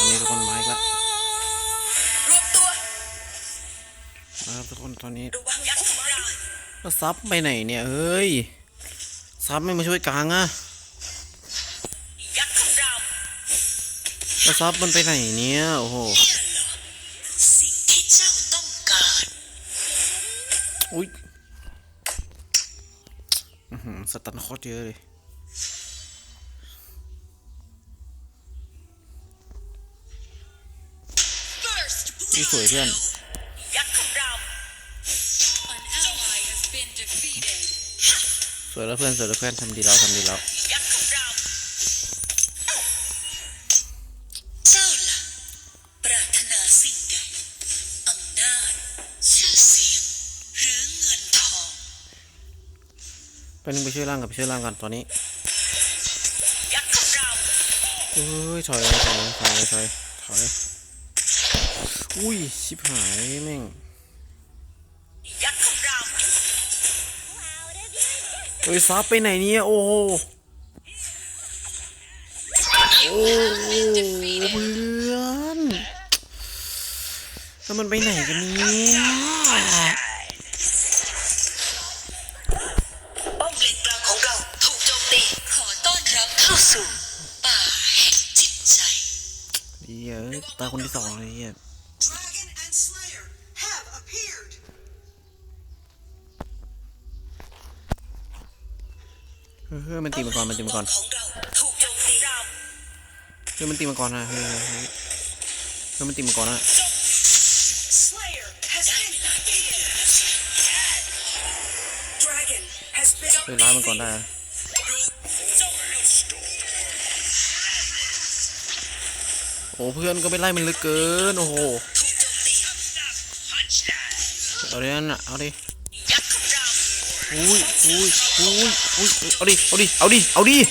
ตอนนี้ทุกคนมาอีกแล้วรวมตัวครับทุกคนตอนนี้ระวังยักษ์ของเราแล้วซับไปไหนเนี่ยเฮ้ยซับไม่มาช่วยกลางอะยักษ์ของเราแล้วซับมันไปไหนเนี่ยโอ้โหนี่เหรอสิ่งที่เจ้าต้องการอุ้ยอื้อหือสตันโคตรเยอะเลย นี่สวยเพื่อนสวยแล้วเพื่อนสวยแล้วเพื่อนทำดีแล้วทำดีแล้วเราเปรารถนไปนึงไปช่วยร่างกับไปช่วยร่างกันตอนนี้เราเอ้ยถอยถอยถอยถอยถอย อุ้ย ชิบหายแม่งยักษ์ของเราเฮ้ยซับไปไหนเนี่ย โอ้โหโอ้เพื่อนแล้วมันไปไหนกันเนี่ยป้อมเลนกลางของเราถูกโจมตีขอต้อนรับเข้าสู่ป่าแห่งจิตใจเหี้ยเอ้ยตาคนที่สองเลยเหี้ย เฮ้ยมันตีมังกรมันตีมังกรเฮ้ยมันตีมังกรนะเฮ้ยเฮ้ยมันตีมังกรนะเฮ้ยล้างมังกรได้โอ้เพื่อนก็ไม่ไล่มันลึกเกินโอ้โหเอาดินั่นน่ะเอาดิ อุ้ยอุ้ยอุ้ยอุ้ยเอาดิ เอาดิ เอาดิ เอาดิก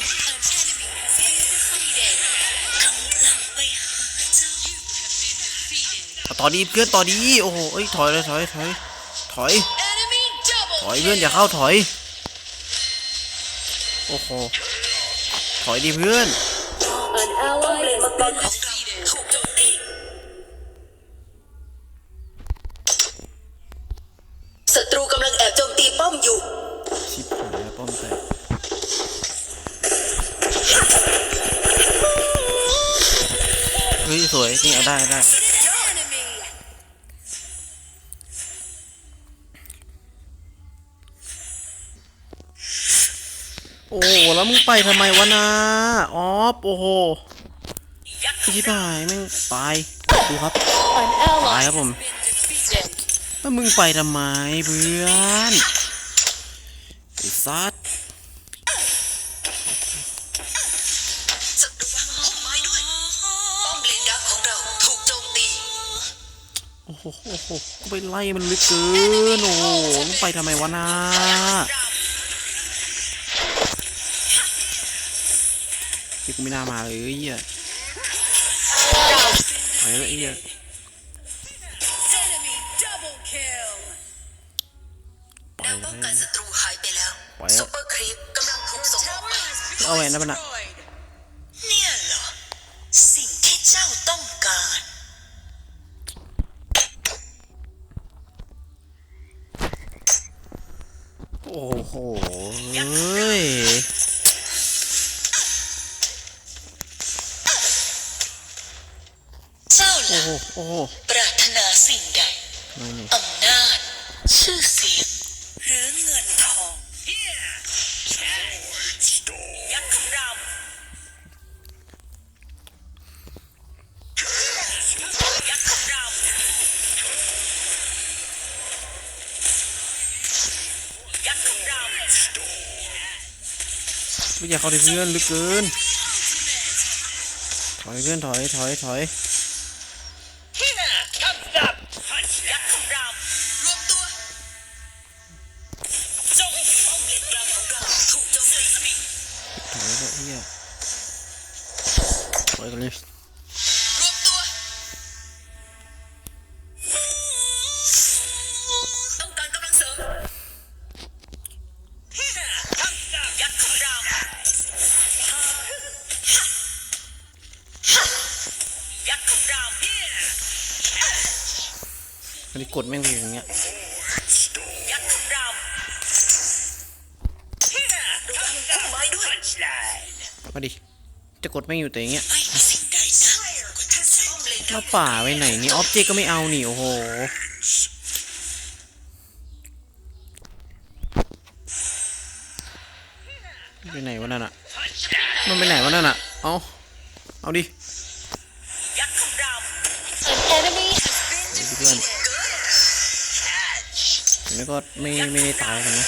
ำลังไปหาเจ้เพื่อนต่อดีโอ้โหเอ้ย ถอยเลยถอย ถอย ถอย ถอยเพื่อนอย่าเข้าถอย โอ้โห ถอยดิเพื่อนศัตรูกำลังแอบ วยนี่เอาได้ได้ enemy. โอ้โหแล้วมึงไปทำไมวะนะออฟโอ้โหยักษ์ของชิบเราหายแม่งตายดูครับ An ally Phải has không? been defeated. แล้วมึงไปทำไมเพื่อนไอ้ซัด โอ้กูไปไล่มันลึกเกิน โอ้โหมึงไปทำไมวะนะที่กูไม่น่ามาเลยไอ้เหี้ยไปแล้วไอ้เหี้ย Enemy double kill. ไปแล้วกันศัตรูหายไปแล้วซุปเปอร์ครีปกำลังถูกส่งออก Tower มา has been เอาแหวนนั่นมันะเนี่ยเหรอสิ่งที่เจ้าต้องการ โอ้โหเฮ้ยเจ้าโอ้ล่ะโหโอ้โหปรารถนาสิ่งใดทำไมเนี่ยอำนาจ ชื่อเสียง ไม่อยากเข้าในเพื่อนลึกเกิน ถอยเพื่อนถอยถอยถอย อันนี้กดแม่งอยู่อย่างเงี้ยมาดิ จะกดแม่งอยู่แต่อย่างเงี้ยมาป่าไปไหนนี่ออบเจกก็ไม่เอาหนิโอ้โหไปไหนวะนั่นอะมันไปไหนวะนั่นอะเอาเอาดิ เพื่อนแล้วก็ไม่ไม่ได้ตายกันนะ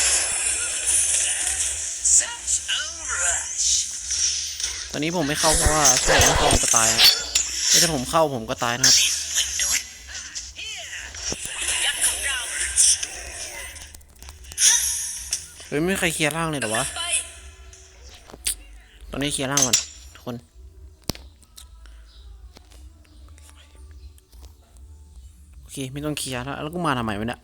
ตอนนี้ผมไม่เข้าเพราะว่าถ้าผมไม่เข้าผมก็ตายถ้าผมเข้าผมก็ตายนะครับเฮ้ยไม่มีใครเคลียร์ร่างเลยเหรอวะ ตอนนี้เคลียร์ร่างก่อน เคไม่ต้องเคลียร์แล้วแล้วกูมาทำไมวะเนี่ย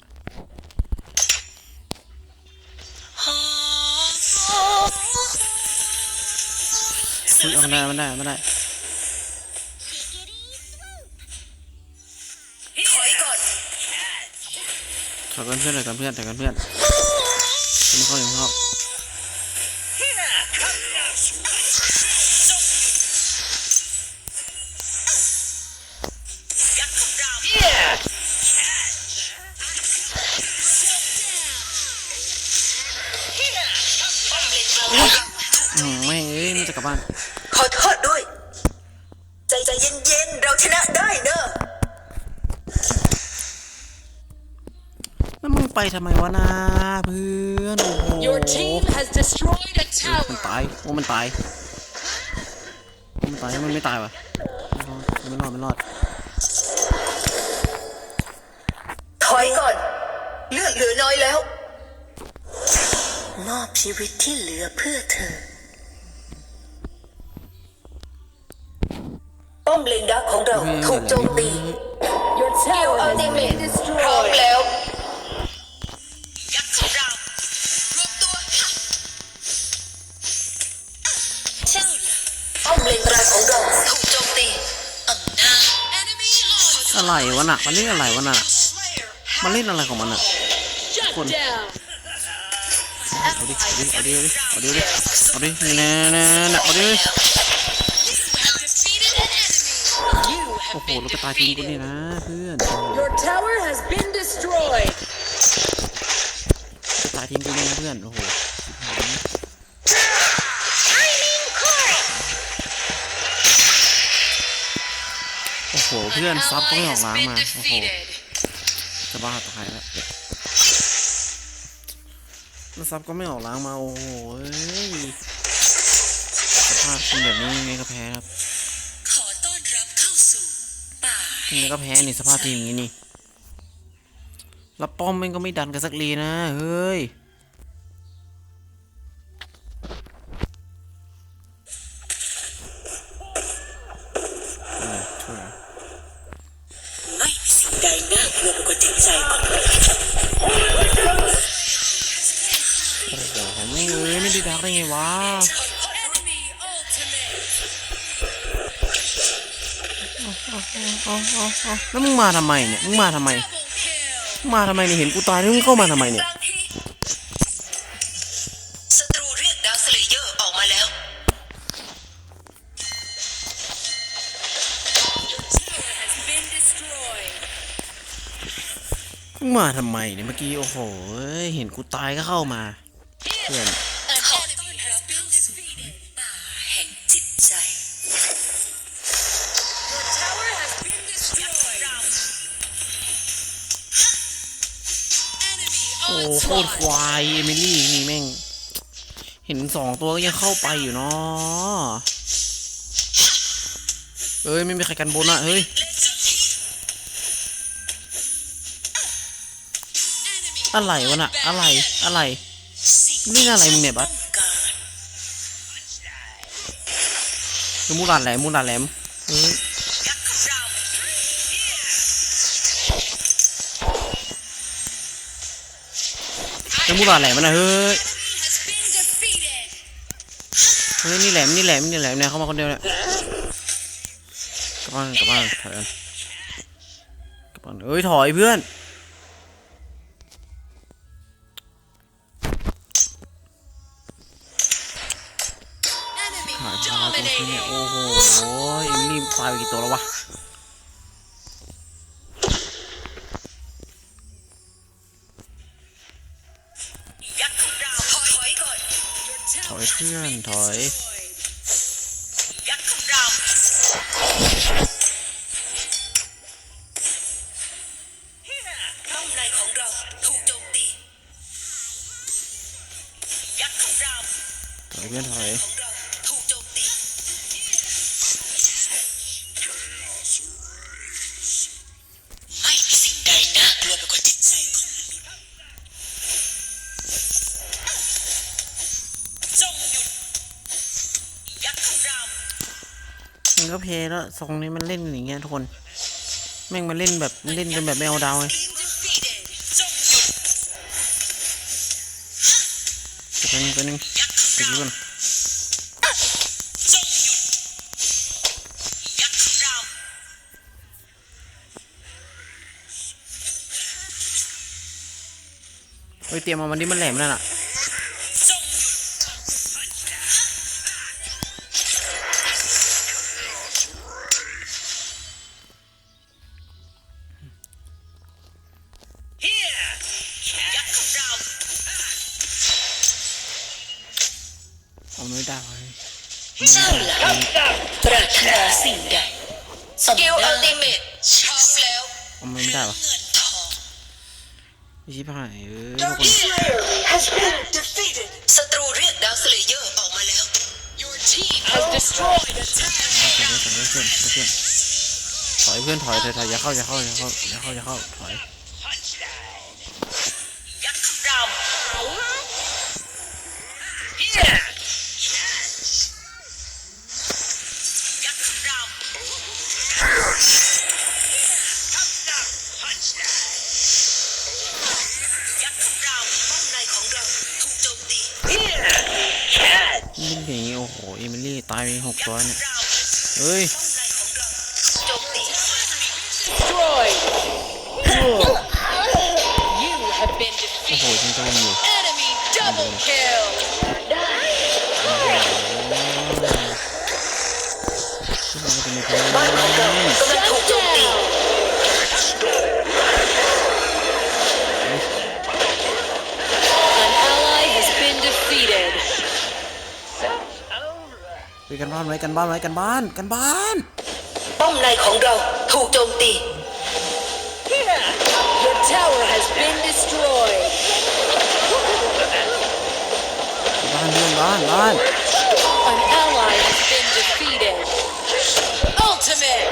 เฮ้ยเอามันได้มันได้มันได้ถอยก่อนถอยกันเพื่อนถอยกันเพื่อนถอยกันเพื่อนไม่เข้าไม่เข้า กลับบ้าน ขอโทษด้วย ใจใจเย็นๆ เราชนะได้เนอะแล้วมึงไปทำไมวะนาเพื่อนโอ้โห Your team has destroyed a มัน tower. ตายโอ้มันตายโอ้มันตายมันไม่ตายวะไม่รอดไม่รอดไม่รอดถอยก่อน เลือดเหลือน้อยแล้ว มอบชีวิตที่เหลือเพื่อเธอ ป้อมเลนดักของเราถูกโจมตี Your tower has been พร้อม destroyed. แล้ว ยักษ์ของเรา รวมตัวเจ้าล่ะป้อมเลนกลางของเราถูกโจมตีอำนาจ enemy อะไรวะน่ะมันเล่นอะไรวะน่ะ Slayer มันเล่นอะไรของมันอะ Shut Con- down. เอาดิเอาดิเอาดิเอาดิเอาดิเอาดิแน่แน่แน่เอาดิ อ้ have โห been ลูกกระตายทิ้งกู defeated. นี่นะเพื่อน Your tower has been destroyed. กระตายทิ้งกูนี่นะเพื่อน โอ้โหโอ้โห เพื่อน An ซับก็ไม่ ally ออก has ล้าง been มา โอ้โห defeated. จะบ้าตายแล้วแล้วซับก็ไม่ออกล้างมา โอ้โหเอ้ยสภาพเป็นแบบนี้ยังไงก็แพ้ครับ ป่ายังไงก็แพ้นี่สภาพทีมอย่างนี้นี่แล้วป้อมแม่งก็ไม่ดันกันสักลีนะ เฮ้ยอ่าช่วยไม่มีสิ่งใดน่ากลัวไปกว่าจิตใจของเราโอ้โหไม่เอ้ยไม่ได้ดักได้ไงวะ เอาเอาเอาแล้วมึงมาทำไมเนี่ย มึงมาทำไม Double kill. มึงมาทำไมเนี่ยเห็นกูตายแล้วมึงเข้ามาทำไมเนี่ยศัตรูเรียกดาวสเลเยอร์ออกมาแล้ว Tower has been destroyed. มึงมาทำไมเนี่ยเมื่อกี้โอ้โหเอ้ยเห็นกูตายก็เข้ามา เพื่อน โคตรควายเอมิลี่นี่แม่ง เห็นสองตัวก็ยังเข้าไปอยู่เนาะเอ้ย ไม่มีใครกันบนอะเฮ้ย อะไรวะน่ะ อะไร อะไร นี่อะไรมึงเนี่ยบัสมูลาดแหลมมูลาดแหลมเฮ้ย มูบาดแหลมมันนะเฮ้ยเฮ้ยนี่แหลมนี่แหลมนี่แหลมเนี่ยเข้ามาคนเดียวเนี่ยกลับบ้านกลับบ้านถอยกันกลับบ้านเอ้ยถอยเพื่อนหายพาตรงนี้โอ้โหเอ็มลี่ตายไปกี่ตัวแล้ววะ ถอ ก็เพลแล้วทรงนี้มันเล่นอย่างเงี้ยทุกคนแม่งมาเล่นแบบเล่นกันแบบไม่เอาดาวไงจงหยุดตัวนึงตัวนึงตะกี้ก่อนจงหยุดยักษ์ของเฮ้ยเตรียมเอามันที่มันแหลมนั่นน่ะ เจ้าล่ะปรารถนาสิ่งใดสกิลอัลติเมทพร้อมแล้วเอามันไม่ได้วะเงินทองไอ้ชิบหายเอ้ยทุก Dark คน Slayer has been defeated. ศัตรูเรียกดาวสเลเยอร์ออกมาแล้ว Your team has destroyed a tower ถอยเพื่อนถอยเพื่อนถอยเพื่อนถอยเพื่อนถอยถอยถอยอย่าเข้าอย่าเข้าอย่าเข้าอย่าเข้าอย่าเข้าถอย ฮ้ยป้อมในของเราโจมตี You have been โอ้โห defeated. จริงจังอยู่ Enemy double kill. ทุกคนก็จะมีเพลงกำลังถูก มีกันบ้านไว้กันบ้านไว้กันบ้านกันบ้านป้อมในของเราถูกโจมตี Here your tower has been destroyed บ้านเรื่องบ้านบ้าน An ally has been defeated Ultimate